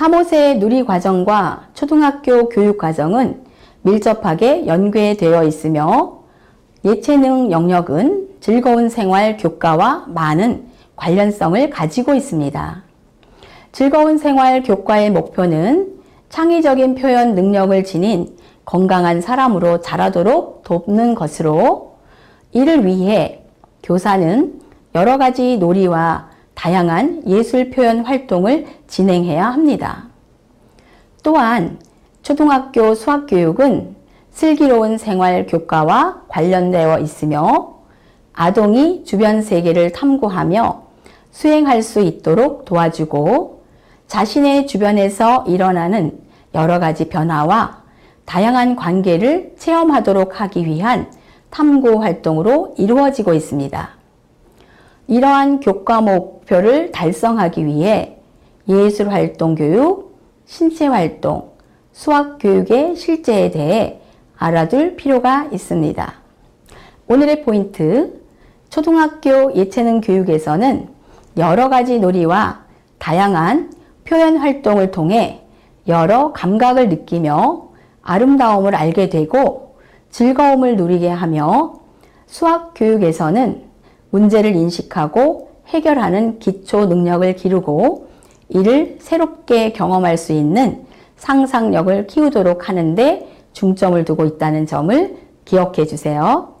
3호세 누리 과정과 초등학교 교육 과정은 밀접하게 연계되어 있으며 예체능 영역은 즐거운 생활 교과와 많은 관련성을 가지고 있습니다. 즐거운 생활 교과의 목표는 창의적인 표현 능력을 지닌 건강한 사람으로 자라도록 돕는 것으로 이를 위해 교사는 여러 가지 놀이와 다양한 예술 표현 활동을 진행해야 합니다. 또한 초등학교 수학 교육은 슬기로운 생활 교과와 관련되어 있으며 아동이 주변 세계를 탐구하며 수행할 수 있도록 도와주고 자신의 주변에서 일어나는 여러 가지 변화와 다양한 관계를 체험하도록 하기 위한 탐구 활동으로 이루어지고 있습니다. 이러한 교과 목표를 달성하기 위해 예술 활동 교육, 신체 활동, 수학 교육의 실제에 대해 알아둘 필요가 있습니다. 오늘의 포인트, 초등학교 예체능 교육에서는 여러 가지 놀이와 다양한 표현 활동을 통해 여러 감각을 느끼며 아름다움을 알게 되고 즐거움을 누리게 하며 수학 교육에서는 문제를 인식하고 해결하는 기초 능력을 기르고 이를 새롭게 경험할 수 있는 상상력을 키우도록 하는데 중점을 두고 있다는 점을 기억해 주세요.